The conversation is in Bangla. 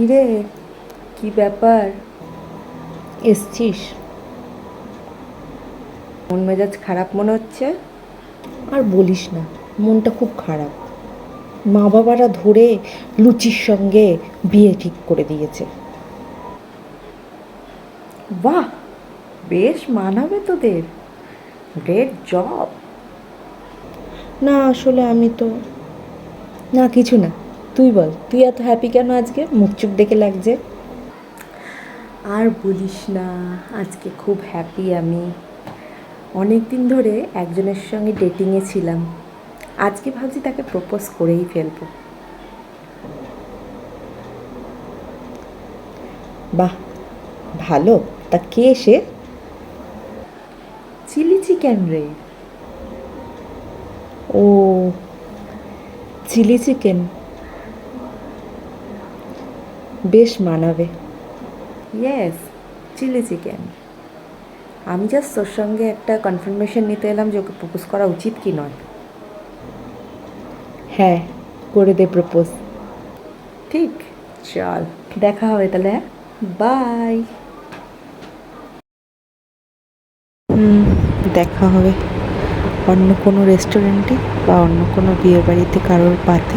কিরে কি ব্যাপার? এসছিস। মন মেজাজ খারাপ মনে হচ্ছে? আর বলিস না মনটা খুব খারাপ। মা বাবারা ধরে লুচির সঙ্গে বিয়ে ঠিক করে দিয়েছে। বাহ! বেশ মানাবে তোদের। গ্রেট জব না আসলে আমি তো না কিছু না। তুই বল তুই এত হ্যাপি কেন আজকে? মুখ চুপ দেখে লাগছে? আর বলিস না আজকে খুব হ্যাপি আমি। অনেক দিন ধরে একজনের সঙ্গে ডেটিংয়ে ছিলাম। আজকে ভাবছি তাকে প্রপোজ করেই ফেলব। বাহ ভালো। তা কে সে? চিলি চিকেন রে? ও চিলি চিকেন বেশ মানাবে। ইয়েস চিলি চিকেন আমি জাস্ট তোর সঙ্গে একটা কনফার্মেশন নিতে এলাম যে ওকে প্রপোজ করা উচিত কি নয়। হ্যাঁ করে দে প্রপোজ ঠিক চল দেখা হবে তাহলে হ্যাঁ? বাই হুম দেখা হবে। অন্য কোনো রেস্টুরেন্টে বা অন্য কোনো বিয়ে বাড়িতে কারোর পাতে